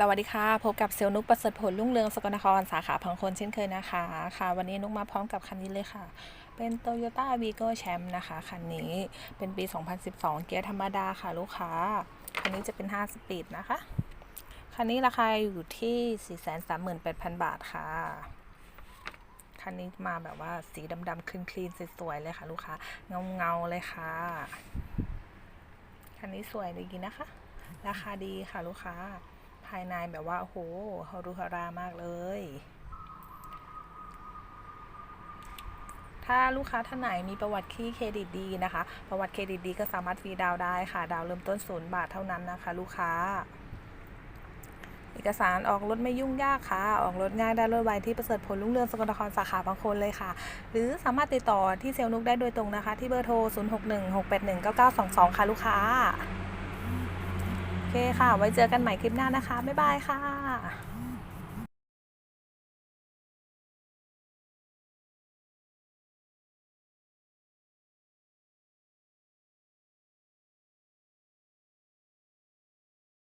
สวัสดีค่ะ พบกับเซลนุกประเสริฐผลรุ่งเรืองสกลนครสาขาพังคนเช่นเคยนะคะ ค่ะ วันนี้นุกมาพร้อมกับคันนี้เลยค่ะ เป็น Toyota Vigo Champ นะคะ คันนี้เป็นปี 2012 เกียร์ธรรมดาค่ะลูกค้า คันนี้จะเป็น 5 สปีดนะคะ คันนี้ราคาอยู่ที่ 438,000 บาทค่ะ คันนี้มาแบบว่าสีดำๆคลีนๆสวยๆเลยค่ะ ลูกค้าเงาๆเลยค่ะ คันนี้สวยดีนะคะ ราคาดีค่ะลูกค้า ภายในแบบว่าโอ้โหฮารุฮารามากเลย ถ้าลูกค้าท่านไหนมีประวัติที่เครดิตดีนะคะ ประวัติเครดิตดีก็สามารถฟรีดาวได้ค่ะ ดาวเริ่มต้นศูนย์บาทเท่านั้นนะคะ ลูกค้า เอกสารออกรถไม่ยุ่งยากค่ะ ออกรถง่ายได้รถไวที่ประเสริฐผลรุ่งเรืองสกลนครสาขาบางคนเลยค่ะ หรือสามารถติดต่อที่เซลนุกได้โดยตรงนะคะ ที่เบอร์โทร 0616819922 ค่ะลูกค้า เคค่ะ ไว้เจอกันใหม่คลิปหน้านะคะ บ๊ายบายค่ะ